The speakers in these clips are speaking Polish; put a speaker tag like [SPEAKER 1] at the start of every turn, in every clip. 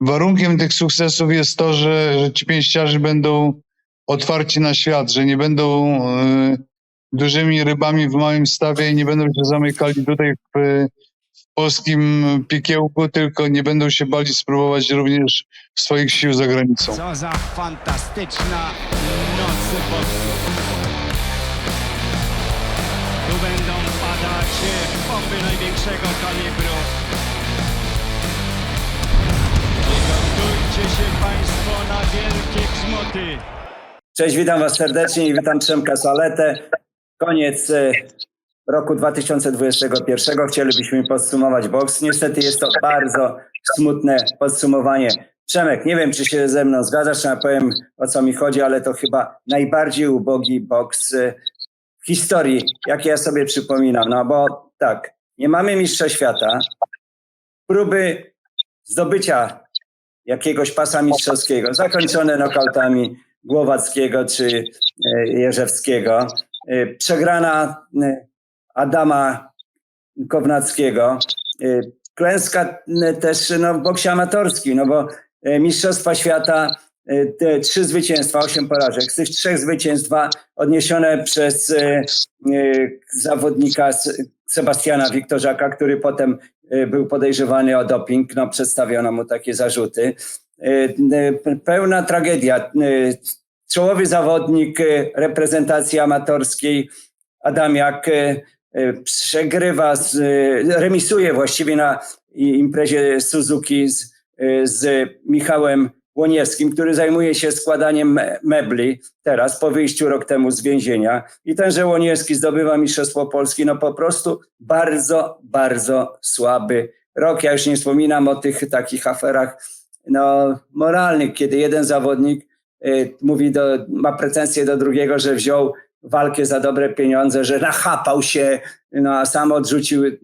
[SPEAKER 1] warunkiem tych sukcesów jest to, że, że ci pięściarze będą otwarci na świat, że nie będą e, dużymi rybami w małym stawie i nie będą się zamykali tutaj w, w polskim piekiełku, tylko nie będą się bali spróbować również swoich sił za granicą.
[SPEAKER 2] Co za fantastyczna noc. Tu będą padać bomby największego kalibru. Się Państwo na wielkie.
[SPEAKER 3] Cześć, witam Was serdecznie i witam Przemka Saletę. Koniec e, roku 2021. Chcielibyśmy podsumować boks. Niestety jest to bardzo smutne podsumowanie. Przemek, nie wiem, czy się ze mną zgadzasz, ja powiem o co mi chodzi, ale to chyba najbardziej ubogi boks e, w historii, jaki ja sobie przypominam. No bo tak, nie mamy mistrza świata, próby zdobycia jakiegoś pasa mistrzowskiego, zakończone nokautami Głowackiego czy e, Jerzewskiego. E, Przegrana e, Adama Kownackiego. Klęska też no, w boksie amatorskim, no bo Mistrzostwa Świata, te trzy zwycięstwa, osiem porażek. Z tych trzech zwycięstw odniesione przez zawodnika Sebastiana Wiktorzaka, który potem był podejrzewany o doping. No, przedstawiono mu takie zarzuty. E, e, Pełna tragedia. Czołowy zawodnik reprezentacji amatorskiej Adamiak przegrywa, remisuje właściwie na imprezie Suzuki z, z Michałem Łoniewskim, który zajmuje się składaniem me- mebli teraz po wyjściu rok temu z więzienia. I tenże Łoniewski zdobywa Mistrzostwo Polski. No po prostu bardzo, bardzo słaby rok. Ja już nie wspominam o tych takich aferach no, moralnych, kiedy jeden zawodnik y, mówi do, ma pretensje do drugiego, że wziął walkę za dobre pieniądze, że nachapał się, no, a sam odrzucił y,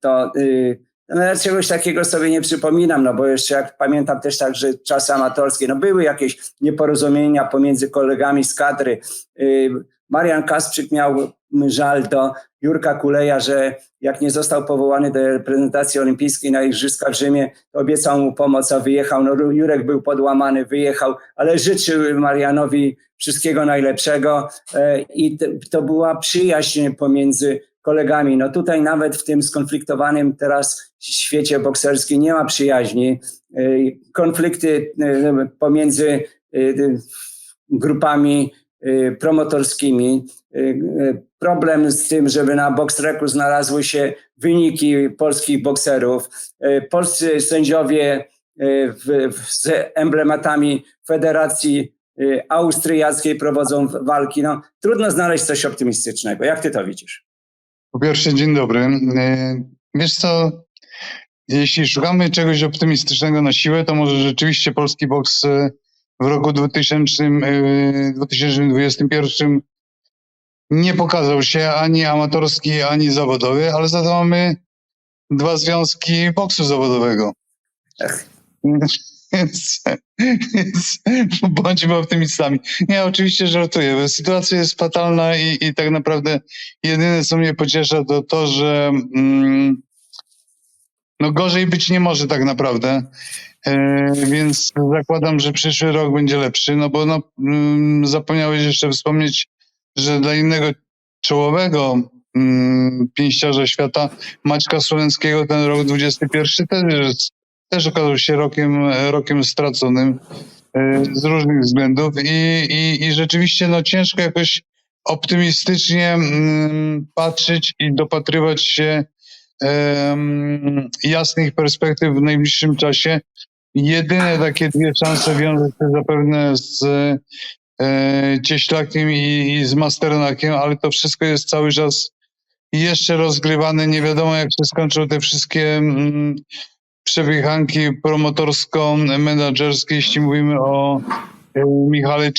[SPEAKER 3] to. Y, no, czegoś takiego sobie nie przypominam, no bo jeszcze jak pamiętam też tak, że czasy amatorskie, no były jakieś nieporozumienia pomiędzy kolegami z kadry. Y, Marian Kasprzyk miał żal do Jurka Kuleja, że jak nie został powołany do reprezentacji olimpijskiej na Igrzyska w Rzymie, obiecał mu pomoc, a wyjechał. No, Jurek był podłamany, wyjechał, ale życzył Marianowi wszystkiego najlepszego e, i to była przyjaźń pomiędzy kolegami. No tutaj nawet w tym skonfliktowanym teraz świecie bokserskim nie ma przyjaźni. E, Konflikty e, pomiędzy e, grupami promotorskimi. Problem z tym, żeby na Boxreku znalazły się wyniki polskich bokserów. Polscy sędziowie w, w, z emblematami Federacji Austriackiej prowadzą walki. No, trudno znaleźć coś optymistycznego. Jak ty to widzisz?
[SPEAKER 1] Po pierwsze, dzień dobry. E, Wiesz co, jeśli szukamy czegoś optymistycznego na siłę, to może rzeczywiście polski boks e, w roku 2000, e, 2021 nie pokazał się ani amatorski, ani zawodowy, ale za to mamy dwa związki boksu zawodowego.
[SPEAKER 3] Ech.
[SPEAKER 1] Więc, więc bądźmy optymistami. Nie, oczywiście żartuję. Sytuacja jest fatalna i, i tak naprawdę jedyne, co mnie pociesza, to to, że mm, no gorzej być nie może tak naprawdę. E, więc zakładam, że przyszły rok będzie lepszy, no bo no, mm, zapomniałeś jeszcze wspomnieć, że dla innego czołowego mm, pięściarza świata, Maćka Słowenskiego, ten rok 21 też, jest, też okazał się rokiem, rokiem straconym e, z różnych względów i, i, i rzeczywiście no, ciężko jakoś optymistycznie mm, patrzeć i dopatrywać się jasnych perspektyw w najbliższym czasie. Jedyne takie dwie szanse wiąże się zapewne z e, Cieślakiem i, i z Masternakiem, ale to wszystko jest cały czas jeszcze rozgrywane. Nie wiadomo, jak się skończą te wszystkie mm, przepychanki promotorsko-menadżerskie, jeśli mówimy o e, Michale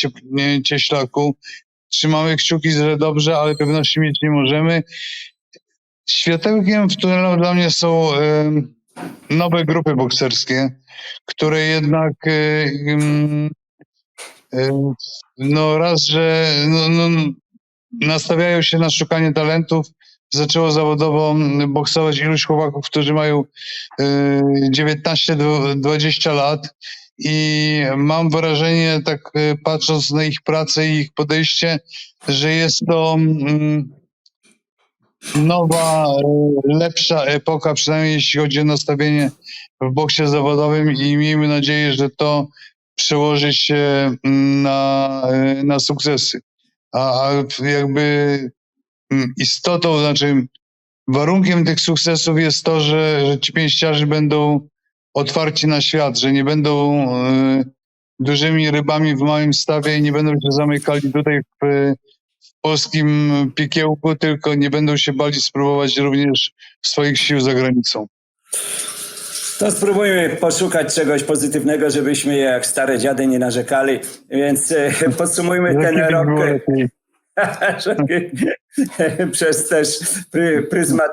[SPEAKER 1] Cieślaku. Trzymamy kciuki, że dobrze, ale pewności mieć nie możemy. Światełkiem w tunelu dla mnie są e, nowe grupy bokserskie, które jednak e, no raz, że no, no, nastawiają się na szukanie talentów, zaczęło zawodowo mm, boksować iluś chłopaków, którzy mają y, 19-20 lat i mam wrażenie, tak y, patrząc na ich pracę i ich podejście, że jest to mm, nowa, y, lepsza epoka, przynajmniej jeśli chodzi o nastawienie w boksie zawodowym i miejmy nadzieję, że to przełoży się mm, na, y, na sukcesy. A, a jakby istotą, znaczy warunkiem tych sukcesów jest to, że, że ci pięściarze będą otwarci na świat, że nie będą y, dużymi rybami w małym stawie i nie będą się zamykali tutaj w, w polskim piekiełku, tylko nie będą się bali spróbować również swoich sił za granicą.
[SPEAKER 3] To spróbujmy poszukać czegoś pozytywnego, żebyśmy jak stare dziady nie narzekali. Więc e, podsumujmy ten rok przez też pry, pryzmat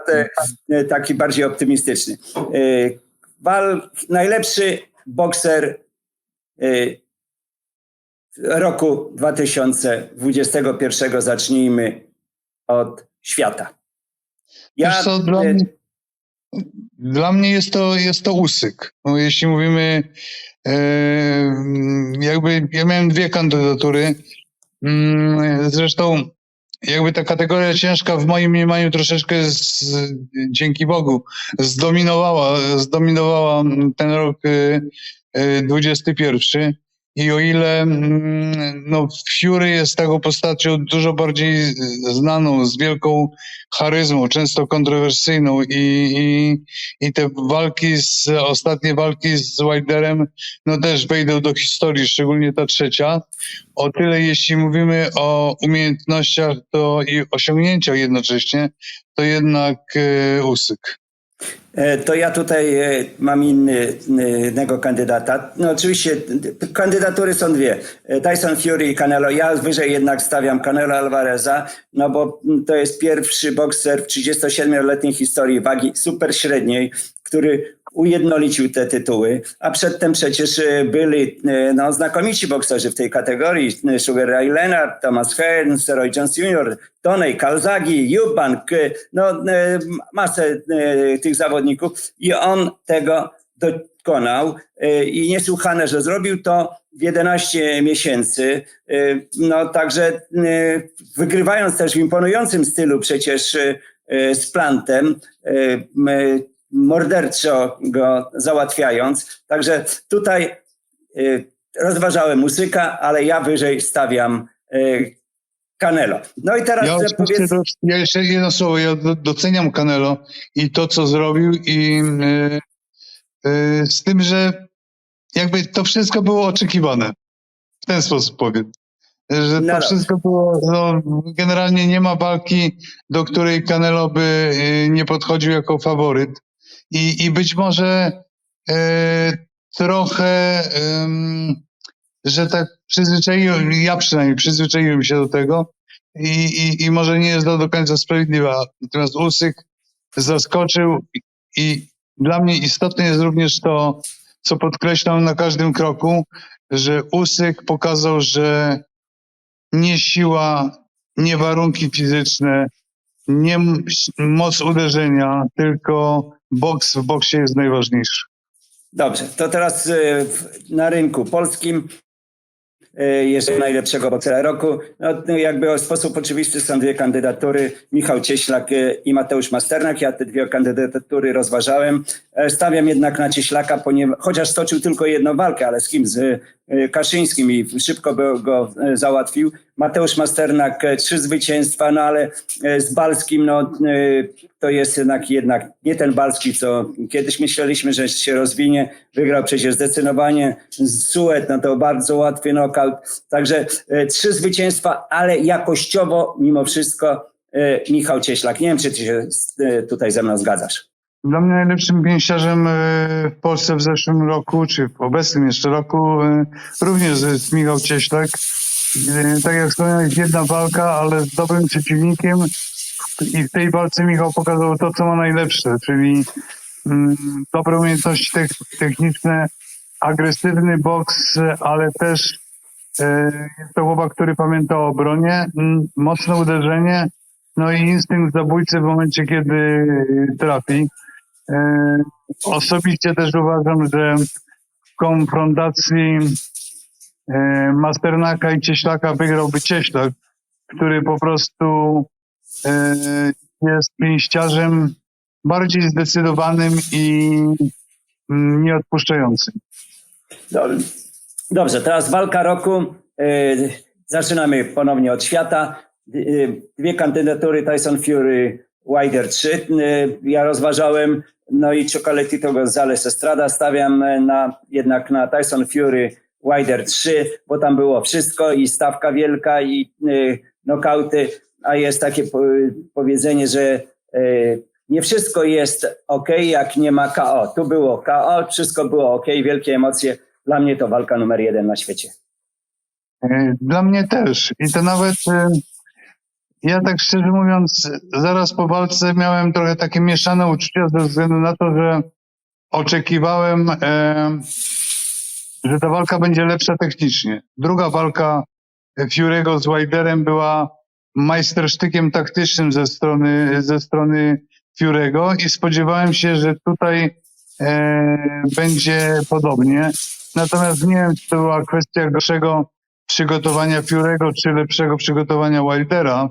[SPEAKER 3] e, taki bardziej optymistyczny. E, Wal, najlepszy bokser e, roku 2021 zacznijmy od świata.
[SPEAKER 1] Wiesz co, dla,
[SPEAKER 3] e,
[SPEAKER 1] mnie, dla mnie jest to, jest to usyk. No, jeśli mówimy, e, jakby ja miałem dwie kandydatury. Mm, Zresztą jakby ta kategoria ciężka w moim mniemaniu troszeczkę z, dzięki Bogu zdominowała, zdominowała ten rok e, e, 21. I o ile mm, no, Fury jest taką postacią dużo bardziej znaną, z wielką charyzmą, często kontrowersyjną i, i, i te walki, z, ostatnie walki z Wilderem, no też wejdą do historii, szczególnie ta trzecia. O tyle jeśli mówimy o umiejętnościach to i osiągnięciach jednocześnie, to jednak e, Usyk.
[SPEAKER 3] E, To ja tutaj e, mam inny, innego kandydata. No oczywiście kandydatury są dwie. E, Tyson Fury i Canelo. Ja wyżej jednak stawiam Canelo Alvareza, no bo mm, to jest pierwszy bokser w 37-letniej historii wagi super średniej, który ujednolicił te tytuły, a przedtem przecież e, byli e, no, znakomici bokserzy w tej kategorii. e, Sugar Ray Leonard, Thomas Hearn, Roy Jones Jr., Tony, Calzaghi, Eubank, no masę tych zawodników i on tego dokonał i niesłychane, że zrobił to w 11 miesięcy. No także wygrywając też w imponującym stylu przecież z Plantem, morderczo go załatwiając. Także tutaj e, rozważałem muzyka, ale ja wyżej stawiam e, Canelo. No i teraz
[SPEAKER 1] Ja,
[SPEAKER 3] powiedz...
[SPEAKER 1] ja jeszcze jedno słowo, ja do- doceniam Canelo i to, co zrobił i y, y, z tym, że jakby to wszystko było oczekiwane. W ten sposób powiem. Że to
[SPEAKER 3] No
[SPEAKER 1] wszystko było, no, generalnie nie ma walki, do której Canelo by y, nie podchodził jako faworyt. I, i być może y, trochę, ym, że tak przyzwyczaiłem, ja przynajmniej przyzwyczaiłem się do tego, i, i, i może nie jest to do końca sprawiedliwa. Natomiast Usyk zaskoczył i, dla mnie istotne jest również to, co podkreślam na każdym kroku, że Usyk pokazał, że nie siła, nie warunki fizyczne, nie moc uderzenia, tylko boks w boksie jest najważniejszy.
[SPEAKER 3] Dobrze, to teraz w- na rynku polskim e, jeszcze najlepszego boksera roku. No, no, jakby w sposób oczywisty są dwie kandydatury, Michał Cieślak e, i Mateusz Masternak. Ja te dwie kandydatury rozważałem. E, Stawiam jednak na Cieślaka, ponieważ, chociaż stoczył tylko jedną walkę, ale z kim? Z Kaszyńskim i szybko by go załatwił. Mateusz Masternak, trzy zwycięstwa, no ale z Balskim, no to jest jednak, jednak nie ten Balski, co kiedyś myśleliśmy, że się rozwinie. Wygrał przecież zdecydowanie z Suet, no to bardzo łatwy knockout. Także e, trzy zwycięstwa, ale jakościowo mimo wszystko e, Michał Cieślak. Nie wiem, czy ty się e, tutaj ze mną zgadzasz.
[SPEAKER 1] Dla mnie najlepszym pięściarzem e, w Polsce w zeszłym roku, czy w obecnym jeszcze roku, e, również jest Michał Cieślak. E, Tak jak wspomniałeś, jedna walka, ale z dobrym przeciwnikiem i w tej walce Michał pokazał to, co ma najlepsze, czyli mm, dobre umiejętności tech- techniczne, agresywny boks, ale też e, jest to chłopak, który pamięta o obronie, mm, mocne uderzenie, no i instynkt zabójcy w momencie, kiedy trafi. E, Osobiście też uważam, że w konfrontacji e, Masternaka i Cieślaka wygrałby Cieślak, który po prostu jest pięściarzem bardziej zdecydowanym i mm, nieodpuszczającym.
[SPEAKER 3] Dob- Dobrze, teraz walka roku. Yy, Zaczynamy ponownie od świata. Yy, Dwie kandydatury Tyson Fury, Wilder 3. Yy, Ja rozważałem, no i Chocolatito Gonzalez Estrada stawiam e, na, jednak na Tyson Fury Wilder 3, bo tam było wszystko i stawka wielka i yy, nokauty, a jest takie po, powiedzenie, że yy, nie wszystko jest ok, jak nie ma KO. Tu było KO, wszystko było ok, wielkie emocje. Dla mnie to walka numer jeden na świecie.
[SPEAKER 1] E, Dla mnie też. I to nawet e, ja tak szczerze mówiąc, zaraz po walce miałem trochę takie mieszane uczucia ze względu na to, że oczekiwałem, e, że ta walka będzie lepsza technicznie. Druga walka Fury'ego z Wilderem była majstersztykiem taktycznym ze strony, ze strony Fury'ego i spodziewałem się, że tutaj e, będzie podobnie. Natomiast nie wiem, czy to była kwestia gorszego przygotowania Fury'ego, czy lepszego przygotowania Wildera,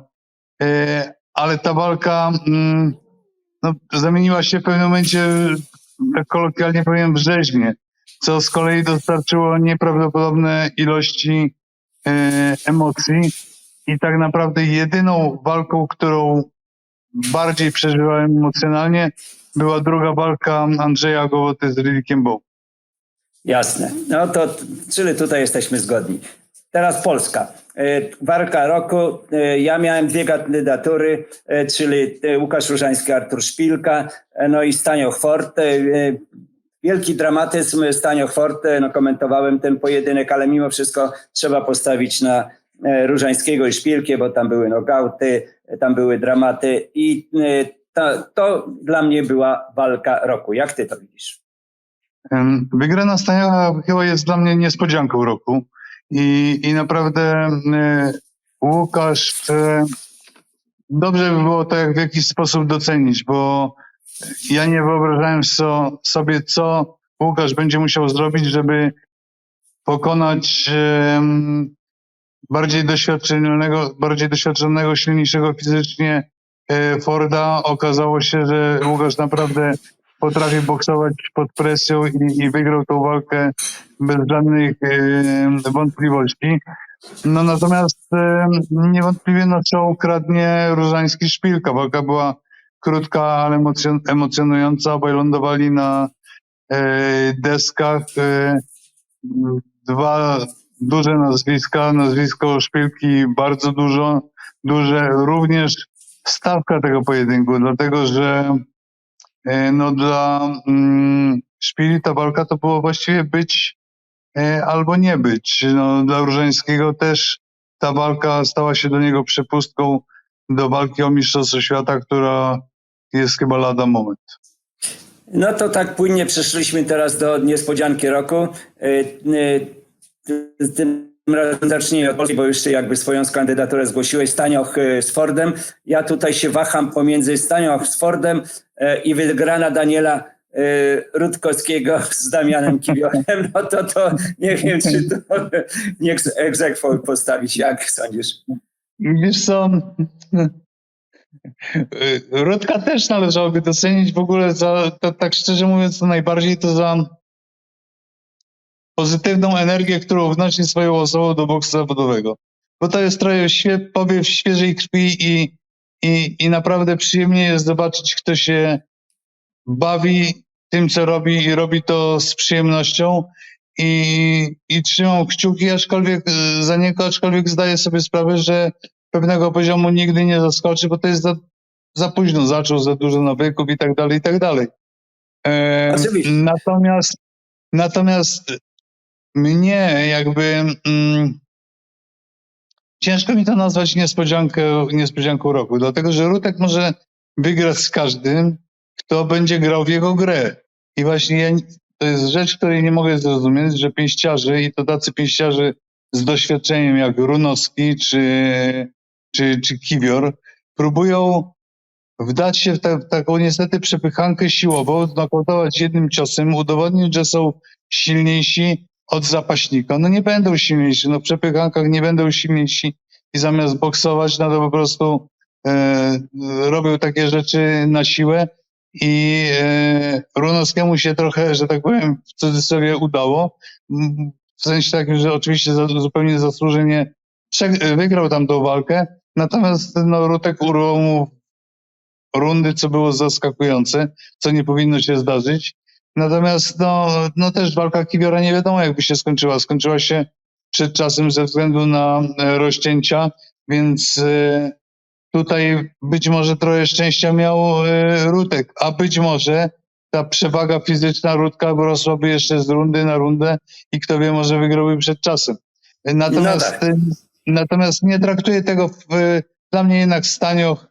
[SPEAKER 1] e, ale ta walka mm, no, zamieniła się w pewnym momencie, tak kolokwialnie powiem, w rzeźnię, co z kolei dostarczyło nieprawdopodobne ilości e, emocji i tak naprawdę jedyną walką, którą bardziej przeżywałem emocjonalnie, była druga walka Andrzeja Gołoty z Rylikiem Bow.
[SPEAKER 3] Jasne. No to, czyli tutaj jesteśmy zgodni. Teraz Polska. E, Walka roku. E, Ja miałem dwie kandydatury, e, czyli Łukasz Różański, Artur Szpilka, no i Stanioch Forte. Wielki dramatyzm Stanioch Forte, no komentowałem ten pojedynek, ale mimo wszystko trzeba postawić na Różańskiego i Szpilkę, bo tam były nokauty, e, tam były dramaty i e, to, to dla mnie była walka roku. Jak ty to widzisz?
[SPEAKER 1] Wygrana Staniała chyba jest dla mnie niespodzianką roku i, i naprawdę e, Łukasz e, dobrze by było to jak w jakiś sposób docenić, bo ja nie wyobrażałem so, sobie, co Łukasz będzie musiał zrobić, żeby pokonać bardziej doświadczonego, bardziej doświadczonego, silniejszego fizycznie e, Forda. Okazało się, że Łukasz naprawdę potrafi boksować pod presją i, i wygrał tą walkę bez żadnych e, wątpliwości. No natomiast e, niewątpliwie no, show kradnie Różański Szpilka. Walka była krótka, ale emocjon- emocjonująca. Obaj lądowali na e, deskach. E, dwa duże nazwiska, nazwisko Szpilki bardzo dużo, duże. Również stawka tego pojedynku, dlatego że e, no dla mm, Szpili ta walka to było właściwie być e, albo nie być. No, dla Różańskiego też ta walka stała się do niego przepustką do walki o Mistrzostwo Świata, która jest chyba lada moment.
[SPEAKER 3] No to tak płynnie przeszliśmy teraz do niespodzianki roku. Tym razem zacznijmy od Polski, bo już ty jakby swoją kandydaturę zgłosiłeś. Stanioch y, z Fordem. Ja tutaj się waham pomiędzy Stanioch z Fordem y, i wygrana Daniela y, Rutkowskiego z Damianem Kiwiorem. No to, to nie wiem, czy to niech egzekwo postawić. Jak sądzisz?
[SPEAKER 1] Wiesz co, Rudka też należałoby docenić w ogóle za, tak szczerze mówiąc, to najbardziej to za pozytywną energię, którą wnosi swoją osobą do boksu zawodowego. Bo to jest trochę świe, powiew świeżej krwi i, i, i naprawdę przyjemnie jest zobaczyć, kto się bawi tym, co robi i robi to z przyjemnością. I, i trzymam kciuki aczkolwiek, y, za niego, aczkolwiek zdaję sobie sprawę, że pewnego poziomu nigdy nie zaskoczy, bo to jest za, za późno zaczął, za dużo nawyków i tak dalej, i tak dalej. E, natomiast, natomiast mnie jakby mm, ciężko mi to nazwać niespodzianką, niespodzianką roku, dlatego że Rutek może wygrać z każdym, kto będzie grał w jego grę. I właśnie ja, to jest rzecz, której nie mogę zrozumieć, że pięściarze i to tacy pięściarze z doświadczeniem jak Runowski czy, czy, czy Kiwior próbują wdać się w, ta, w taką niestety przepychankę siłową, znokautować jednym ciosem, udowodnić, że są silniejsi od zapaśnika. No nie będą silniejsi, no w przepychankach nie będą silniejsi i zamiast boksować, no to po prostu e, robią takie rzeczy na siłę i e, Runowskiemu się trochę, że tak powiem, w cudzysłowie udało. W sensie takim, że oczywiście za, zupełnie zasłużenie wygrał tam tą walkę, natomiast no, Rutek urwał mu rundy, co było zaskakujące, co nie powinno się zdarzyć. Natomiast no, no też walka Kiwiora nie wiadomo jakby się skończyła. Skończyła się przed czasem ze względu na e, rozcięcia, więc e, tutaj być może trochę szczęścia miał e, Rutek, a być może ta przewaga fizyczna Rutka rosłaby jeszcze z rundy na rundę i kto wie, może wygrałby przed czasem. Natomiast,
[SPEAKER 3] tak.
[SPEAKER 1] e, natomiast nie traktuję tego w, dla mnie jednak Stanioch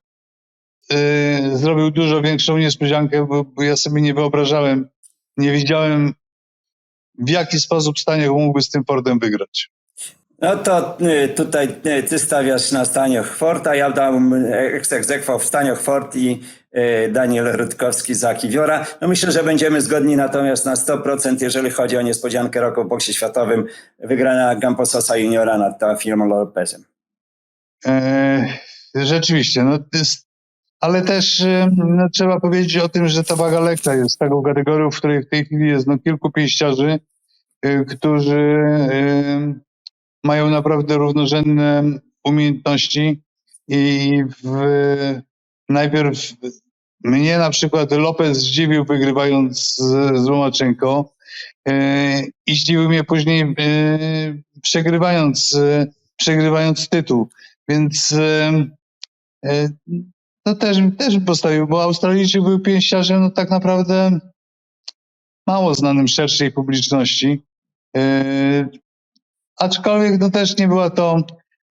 [SPEAKER 1] y, zrobił dużo większą niespodziankę, bo, bo ja sobie nie wyobrażałem, nie widziałem w jaki sposób Staniech mógłby z tym Fordem wygrać.
[SPEAKER 3] No to y, tutaj y, ty stawiasz na Stanioch Forta, ja dam egzekwał w Stanioch Fort i y, Daniel Rutkowski za Kiwiora. No myślę, że będziemy zgodni natomiast na 100%, jeżeli chodzi o niespodziankę roku w boksie światowym, wygrana Gampososa Juniora nad Teofilem Lopezem.
[SPEAKER 1] E, rzeczywiście, no, ale też y, no, trzeba powiedzieć o tym, że ta waga lekka jest taką kategorią, w której w tej chwili jest no, kilku pięściarzy, y, którzy y, mają naprawdę równorzędne umiejętności i w, najpierw mnie na przykład Lopez zdziwił wygrywając z, z Łomaczenko y, i zdziwił mnie później y, przegrywając, przegrywając tytuł. Więc to też, też bym postawił, bo Australijczyk był pięściarzem no tak naprawdę mało znanym szerszej publiczności. Y, aczkolwiek no też nie była to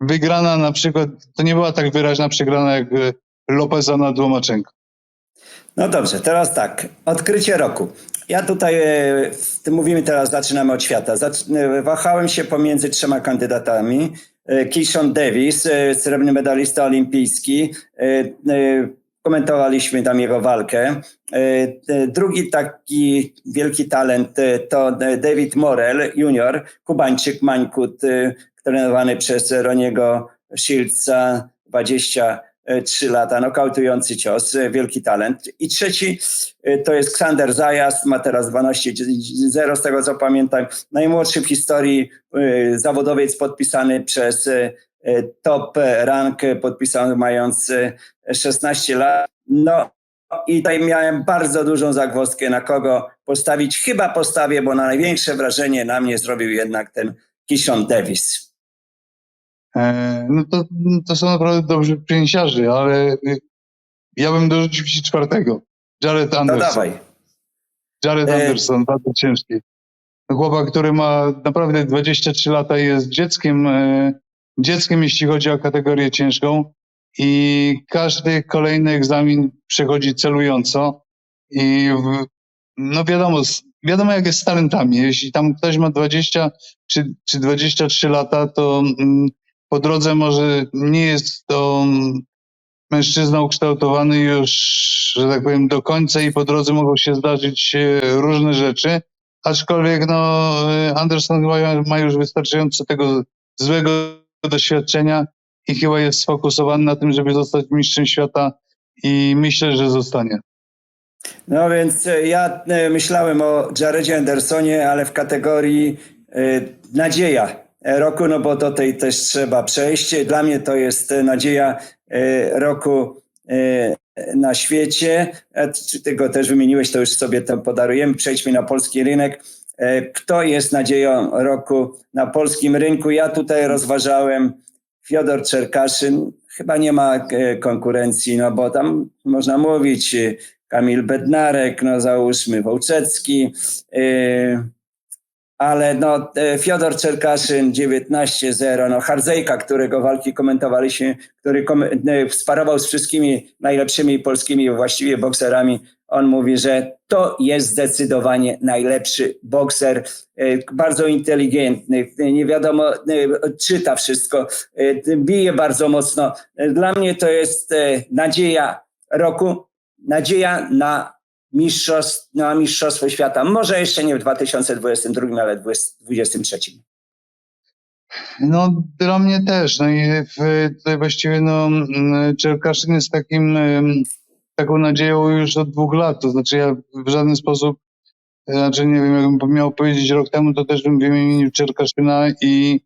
[SPEAKER 1] wygrana na przykład, to nie była tak wyraźna przegrana jak y, Lopeza nad Łomaczenko.
[SPEAKER 3] No dobrze, teraz tak. Odkrycie roku. Ja tutaj, ty mówimy teraz, zaczynamy od świata. E, wahałem się pomiędzy trzema kandydatami. E, Keishon Davis, e, srebrny medalista olimpijski. E, Komentowaliśmy tam jego walkę. Drugi taki wielki talent to David Morel Jr., Kubańczyk Mańkut, trenowany przez Roniego Shieldsa 23 lata, nokautujący cios, e, wielki talent. I trzeci e, to jest Ksander Zajazd, ma teraz 12-0 z tego co pamiętam. Najmłodszy w historii e, zawodowiec podpisany przez e, e, Top Rank, e, podpisany mając e, 16 lat. No i tutaj miałem bardzo dużą zagwozdkę na kogo postawić. Chyba postawię, bo na największe wrażenie na mnie zrobił jednak ten Kishon Davis.
[SPEAKER 1] E, No to, to są naprawdę dobrzy pięściarze, ale ja bym dorzucił ci czwartego. Jared
[SPEAKER 3] No
[SPEAKER 1] Anderson.
[SPEAKER 3] dawaj.
[SPEAKER 1] Jared
[SPEAKER 3] E,
[SPEAKER 1] Anderson, bardzo ciężki. Chłopak, który ma naprawdę 23 lata i jest dzieckiem, e, dzieckiem, jeśli chodzi o kategorię ciężką i każdy kolejny egzamin przechodzi celująco i w, no wiadomo, wiadomo jak jest z talentami. Jeśli tam ktoś ma 20 czy, czy 23 lata, to mm, po drodze może nie jest to mężczyzna ukształtowany już, że tak powiem, do końca i po drodze mogą się zdarzyć e, różne rzeczy. Aczkolwiek no, e, Anderson ma, ma już wystarczająco tego złego doświadczenia i chyba jest sfokusowany na tym, żeby zostać mistrzem świata i myślę, że zostanie.
[SPEAKER 3] No więc e, ja myślałem o Jaredzie Andersonie, ale w kategorii nadzieja roku, no bo do tej też trzeba przejść. Dla mnie to jest e, nadzieja e, roku e, na świecie. E, Czy ty go też wymieniłeś, to już sobie to podarujemy. Przejdźmy na polski rynek. Kto jest nadzieją roku na polskim rynku? Ja tutaj rozważałem Fiodor Czerkaszyn. Chyba nie ma konkurencji, no bo tam można mówić Kamil Bednarek, no załóżmy Wołczecki. Yy, ale no, e, Fiodor Czerkaszyn 19-0, no Hardzejka, którego walki komentowaliśmy, który kom, e, sparował z wszystkimi najlepszymi polskimi właściwie bokserami, on mówi, że to jest zdecydowanie najlepszy bokser, e, bardzo inteligentny, nie wiadomo, czyta wszystko, bije bardzo mocno. Dla mnie to jest nadzieja roku, nadzieja na mistrzostw, na mistrzostwo świata. Może jeszcze nie w 2022, ale w 2023.
[SPEAKER 1] No, dla mnie też. No i w, tutaj właściwie no, mm, Czerkaszyn jest takim, taką nadzieją już od dwóch lat. To znaczy ja w żaden sposób, znaczy nie wiem, jakbym miał powiedzieć rok temu, to też bym wymienił Czerkaszyna i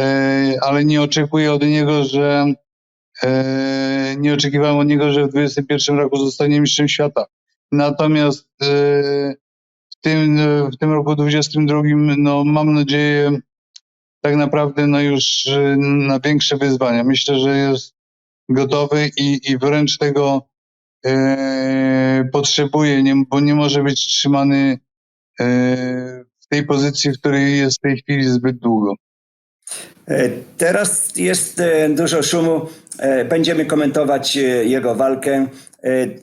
[SPEAKER 1] e, ale nie oczekuję od niego, że e, nie oczekiwałem od niego, że w 21 roku zostanie mistrzem świata. Natomiast e, w tym, w tym roku 22 no, mam nadzieję, tak naprawdę no już y, na większe wyzwania. Myślę, że jest gotowy i, i wręcz tego e, potrzebuje, nie, bo nie może być trzymany e, w tej pozycji, w której jest w tej chwili zbyt długo.
[SPEAKER 3] E, Teraz jest e, dużo szumu. E, Będziemy komentować jego walkę.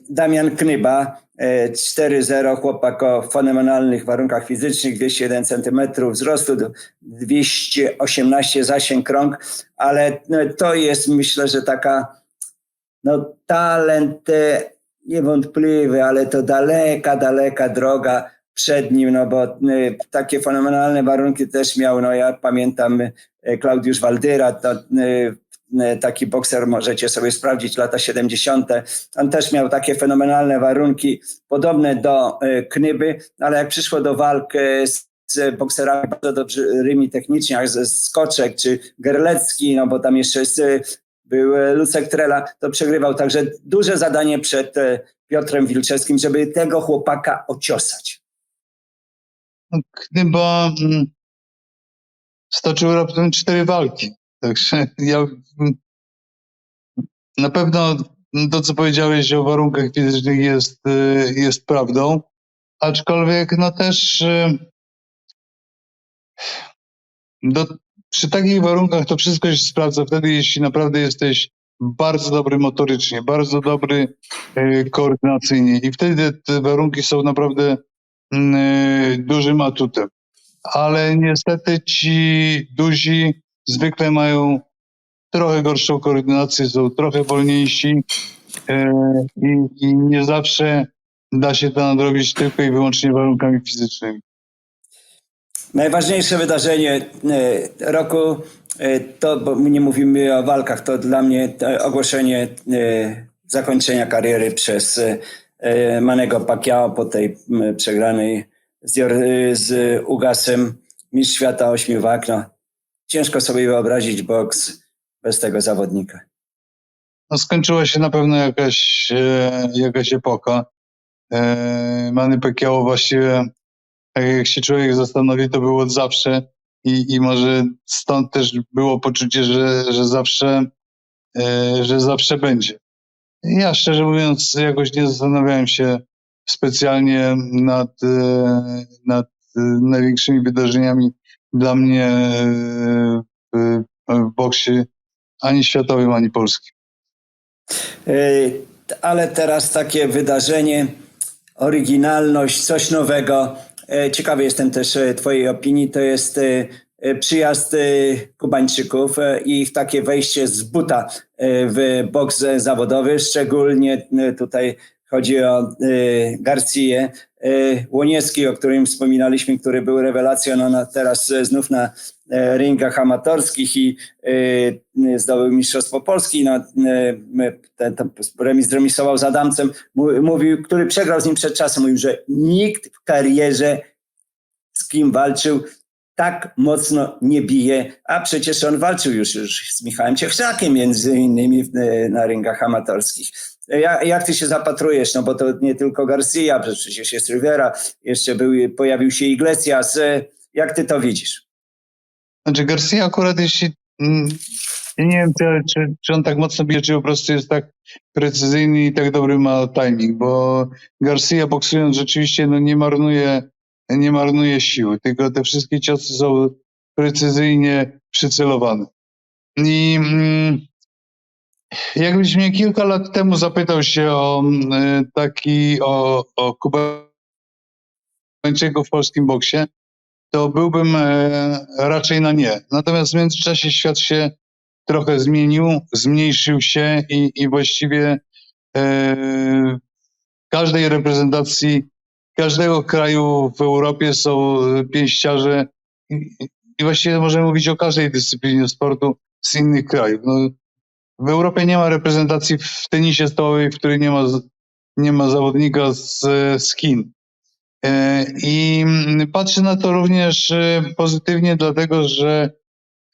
[SPEAKER 3] Damian Knyba, 4-0, chłopak o fenomenalnych warunkach fizycznych, 201 cm wzrostu, 218 zasięg rąk, ale no, to jest myślę, że taka no, talent e, niewątpliwy, ale to daleka, daleka droga przed nim, no bo e, takie fenomenalne warunki też miał, no ja pamiętam e, Klaudiusz Waldyra, to e, e, taki bokser możecie sobie sprawdzić, lata 70. On też miał takie fenomenalne warunki, podobne do e, Knyby, ale jak przyszło do walk e, z, bokserami bardzo dobrymi technicznie, jak ze Skoczek czy Gerlecki, no bo tam jeszcze jest, e, był e, Lucek Trela, to przegrywał. Także duże zadanie przed e, Piotrem Wilczewskim, żeby tego chłopaka ociosać.
[SPEAKER 1] Chyba mm, stoczył raptem cztery walki. Także ja na pewno to, co powiedziałeś o warunkach fizycznych jest, y, jest prawdą, aczkolwiek no też y, do, przy takich warunkach to wszystko się sprawdza wtedy, jeśli naprawdę jesteś bardzo dobry motorycznie, bardzo dobry y, koordynacyjnie i wtedy te warunki są naprawdę dużym atutem. Ale niestety ci duzi zwykle mają trochę gorszą koordynację, są trochę wolniejsi y, i, i nie zawsze da się to nadrobić tylko i wyłącznie warunkami fizycznymi.
[SPEAKER 3] Najważniejsze wydarzenie e, roku e, to, bo my nie mówimy o walkach, to dla mnie e, ogłoszenie e, zakończenia kariery przez e, Manego Pacquiao po tej przegranej z, Ugasem Mistrz Świata Ośmiu Walk. Ciężko sobie wyobrazić boks bez tego zawodnika.
[SPEAKER 1] No, skończyła się na pewno jakaś, e, jakaś epoka. E, Manny właściwie, tak jak się człowiek zastanowi, to było od zawsze i, i może stąd też było poczucie, że, że zawsze, e, że zawsze będzie. Ja szczerze mówiąc jakoś nie zastanawiałem się specjalnie nad, e, nad e, największymi wydarzeniami dla mnie e, w, w boksie ani światowym, ani polskim.
[SPEAKER 3] E, Ale teraz takie wydarzenie, oryginalność, coś nowego. E, Ciekawy jestem też e, Twojej opinii. To jest e, e, przyjazd e, Kubańczyków e, i ich takie wejście z buta e, w boks zawodowy. Szczególnie e, tutaj chodzi o e, Garcję. E, Łoniecki, o którym wspominaliśmy, który był rewelacją, no, na, teraz e, znów na e, ringach amatorskich i zdobył Mistrzostwo Polski. No, ten, ten remis remisował z Adamcem, mówił, który przegrał z nim przed czasem, mówił, że nikt w karierze z kim walczył tak mocno nie bije, a przecież on walczył już, już z Michałem Ciechrzakiem między innymi na ringach amatorskich. Ja, jak ty się zapatrujesz? No bo to nie tylko Garcia, przecież jest Rivera, jeszcze był, pojawił się Iglesias. E, Jak ty to widzisz?
[SPEAKER 1] Znaczy Garcia akurat jeśli, mm, nie wiem czy, czy, on tak mocno bije, czy po prostu jest tak precyzyjny i tak dobry ma timing, bo Garcia boksując rzeczywiście no nie marnuje nie marnuje siły, tylko te wszystkie ciosy są precyzyjnie przycelowane. I mm, jakbyś mnie kilka lat temu zapytał się o mm, taki, o, o Kubańczyków w polskim boksie, to byłbym e, raczej na nie. Natomiast w międzyczasie świat się trochę zmienił, zmniejszył się i, i właściwie e, każdej reprezentacji każdego kraju w Europie są pięściarze i, i właściwie możemy mówić o każdej dyscyplinie sportu z innych krajów. No, w Europie nie ma reprezentacji w tenisie stołowej, w której nie ma, nie ma zawodnika z, z Chin. E, I patrzę na to również e, pozytywnie, dlatego że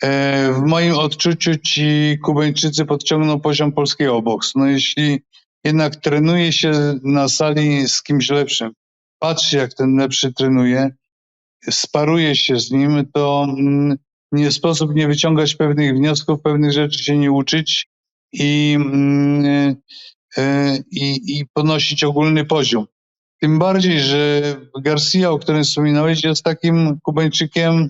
[SPEAKER 1] e, w moim odczuciu ci Kubańczycy podciągną poziom polskiego boksu. No jeśli jednak trenuje się na sali z kimś lepszym, patrzy jak ten lepszy trenuje, sparuje się z nim, to mm, nie sposób nie wyciągać pewnych wniosków, pewnych rzeczy się nie uczyć i, mm, e, i, i podnosić ogólny poziom. Tym bardziej, że Garcia, o którym wspominałeś, jest takim Kubańczykiem,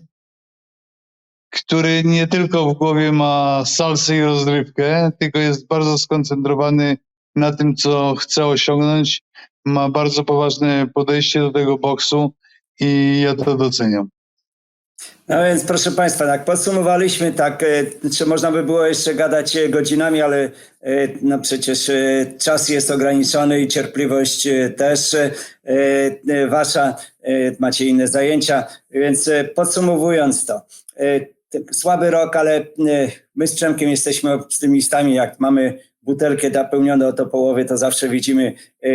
[SPEAKER 1] który nie tylko w głowie ma salsę i rozrywkę, tylko jest bardzo skoncentrowany na tym, co chce osiągnąć. Ma bardzo poważne podejście do tego boksu i ja to doceniam.
[SPEAKER 3] No więc proszę Państwa, tak podsumowaliśmy, tak, e, czy można by było jeszcze gadać e, godzinami, ale e, no przecież czas jest ograniczony i cierpliwość też wasza, macie inne zajęcia, więc podsumowując to, słaby rok, ale e, my z Przemkiem jesteśmy optymistami, jak mamy butelkę napełnioną do połowy, to zawsze widzimy e,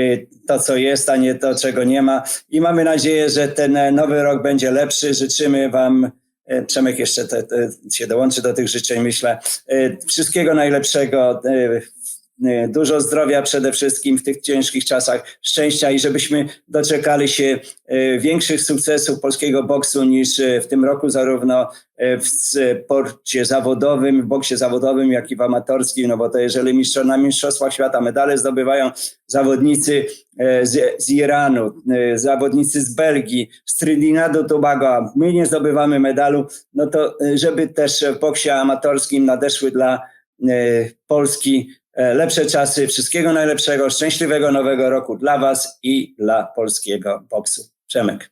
[SPEAKER 3] to, co jest, a nie to, czego nie ma. I mamy nadzieję, że ten e, nowy rok będzie lepszy. Życzymy Wam, e, Przemek jeszcze te, te się dołączy do tych życzeń, myślę, e, wszystkiego najlepszego. E, Dużo zdrowia przede wszystkim w tych ciężkich czasach, szczęścia i żebyśmy doczekali się e, większych sukcesów polskiego boksu niż e, w tym roku, zarówno w sporcie zawodowym, w boksie zawodowym, jak i w amatorskim, no bo to jeżeli mistrzo, na Mistrzostwach Świata medale zdobywają zawodnicy z, z Iranu, zawodnicy z Belgii, z Trinidadu Tobago, my nie zdobywamy medalu, no to żeby też w boksie amatorskim nadeszły dla Polski lepsze czasy, wszystkiego najlepszego, szczęśliwego nowego roku dla Was i dla polskiego boksu. Przemek.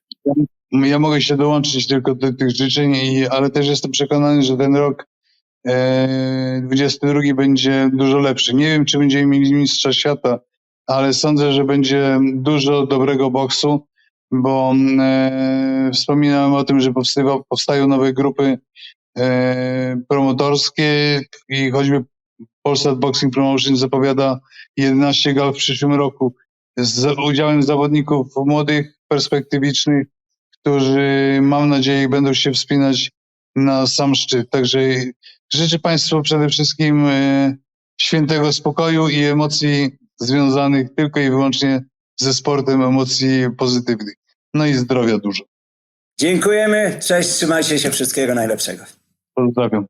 [SPEAKER 1] Ja mogę się dołączyć tylko do tych życzeń, ale też jestem przekonany, że ten rok e, 22 będzie dużo lepszy. Nie wiem, czy będziemy mieli mistrza świata, ale sądzę, że będzie dużo dobrego boksu, bo e, wspominałem o tym, że powstają nowe grupy e, promotorskie i choćby Polsat Boxing Promotion zapowiada 11 gal w przyszłym roku z udziałem zawodników młodych, perspektywicznych, którzy mam nadzieję będą się wspinać na sam szczyt. Także życzę Państwu przede wszystkim e, świętego spokoju i emocji związanych tylko i wyłącznie ze sportem, emocji pozytywnych. No i zdrowia dużo.
[SPEAKER 3] Dziękujemy, cześć, trzymajcie się, wszystkiego najlepszego.
[SPEAKER 1] Pozdrawiam.